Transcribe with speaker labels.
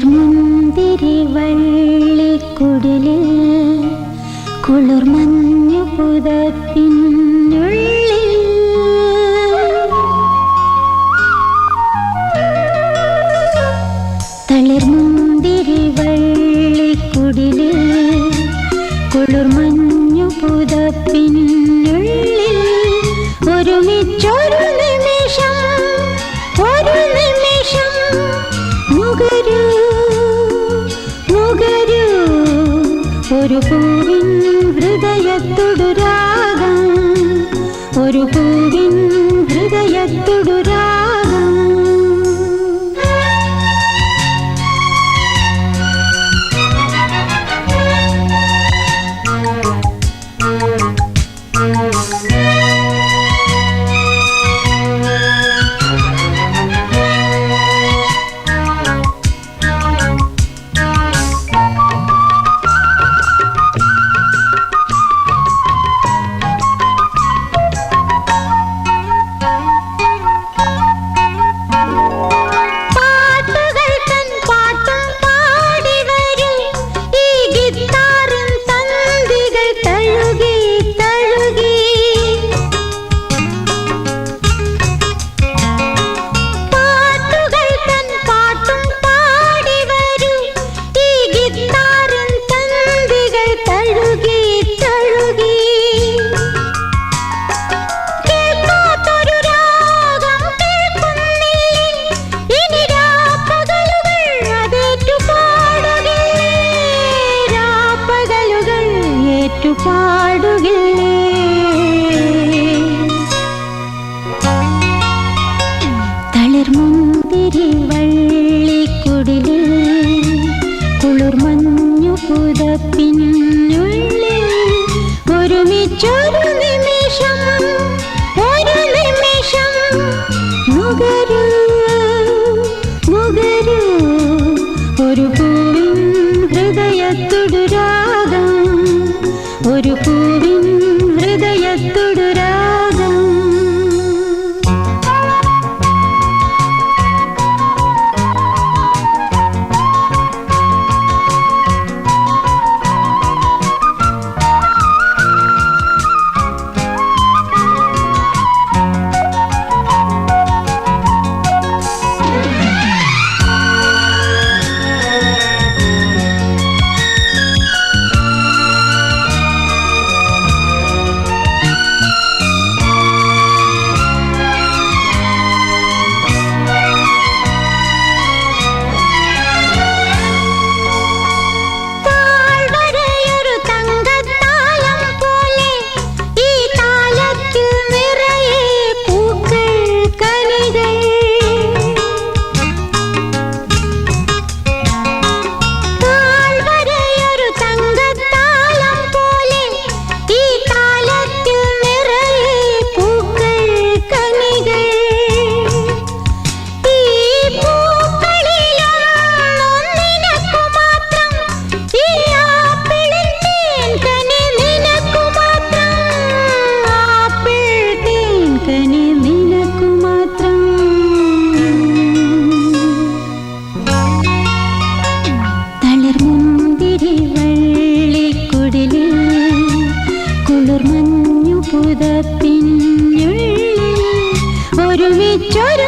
Speaker 1: കുളിർമുന്തിരി വള്ളിക്കുടലിൽ കുളിർമഞ്ഞു പുതത്തിനുള്ളിൽ തളിർമുന്തിരി വള്ളിക്കുടലിൽ കുളിർമഞ്ഞു പുതപ്പിനുള്ളിൽ ഒരുമിച്ചോ ഒരു പൂവിൻ ഹൃദയത്തുടുരാഗം ഒരു പൂവിൻ ഹൃദയത്തുടുരാ പാട്ടു പാടുകില്ലേ വള്ളി കുടിലിൽ കുളിർ മഞ്ഞു പുതപ്പിനുള്ളിൽ ഒരുമിച്ചൊരു ഒരുമിച്ചൊരു